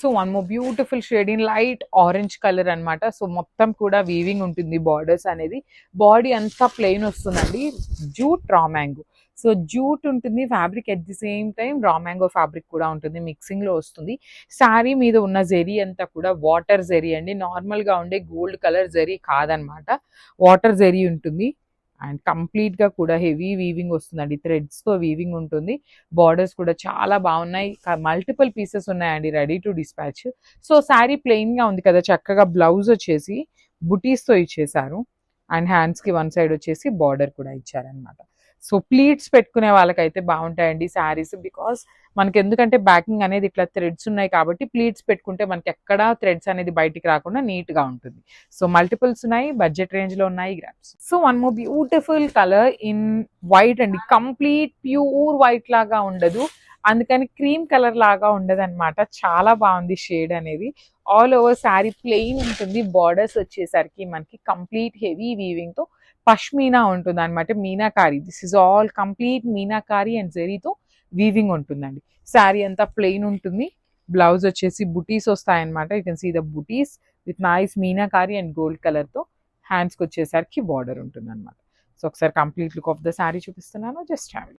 So one more beautiful shade in light orange colour అన్నమాట. So మొత్తం కూడా weaving ఉంటుంది బార్డర్స్ అనేది. బాడీ అంతా ప్లెయిన్ వస్తుందండి. Jute raw mango so jute ఉంటుంది fabric at the same time raw mango fabric కూడా ఉంటుంది మిక్సింగ్లో వస్తుంది. శారీ మీద ఉన్న జెరీ అంతా కూడా వాటర్ జెరీ అండి. నార్మల్గా ఉండే గోల్డ్ కలర్ జెరీ కాదనమాట వాటర్ జెరీ ఉంటుంది. అండ్ కంప్లీట్గా కూడా హెవీ వీవింగ్ వస్తుందండి. థ్రెడ్స్తో వీవింగ్ ఉంటుంది. బార్డర్స్ కూడా చాలా బాగున్నాయి. మల్టిపుల్ పీసెస్ ఉన్నాయండి ready to dispatch. So sari ప్లెయిన్గా ఉంది కదా చక్కగా బ్లౌజ్ వచ్చేసి బుటీస్తో ఇచ్చేసారు. అండ్ హ్యాండ్స్కి వన్ సైడ్ వచ్చేసి బార్డర్ కూడా ఇచ్చారనమాట సో ప్లీట్స్ పెట్టుకునే వాళ్ళకైతే బాగుంటాయండి శారీస్. బికాస్ మనకి ఎందుకంటే బ్యాకింగ్ అనేది ఇట్లా థ్రెడ్స్ ఉన్నాయి కాబట్టి ప్లీట్స్ పెట్టుకుంటే మనకి ఎక్కడ థ్రెడ్స్ అనేది బయటికి రాకుండా నీట్గా ఉంటుంది. సో మల్టిపుల్స్ ఉన్నాయి బడ్జెట్ రేంజ్లో ఉన్నాయి grasp so one more beautiful colour in white అండి. కంప్లీట్ ప్యూర్ వైట్ లాగా ఉండదు. అందుకని క్రీమ్ కలర్ లాగా ఉండదు అనమాట చాలా బాగుంది షేడ్ అనేది. ఆల్ ఓవర్ శారీ ప్లెయిన్ ఉంటుంది. బార్డర్స్ వచ్చేసరికి మనకి కంప్లీట్ హెవీ వీవింగ్తో పష్మీనా ఉంటుంది అనమాట meenakari. This is all complete meenakari and జరీతో వీవింగ్ ఉంటుందండి. శారీ అంతా ప్లెయిన్ ఉంటుంది. బ్లౌజ్ వచ్చేసి బుటీస్ వస్తాయన్నమాట. You can see the butis with nice meenakari and gold కలర్తో హ్యాండ్స్కి వచ్చేసరికి బార్డర్ ఉంటుంది అనమాట సో ఒకసారి complete look of the sari చూపిస్తున్నాను. Just have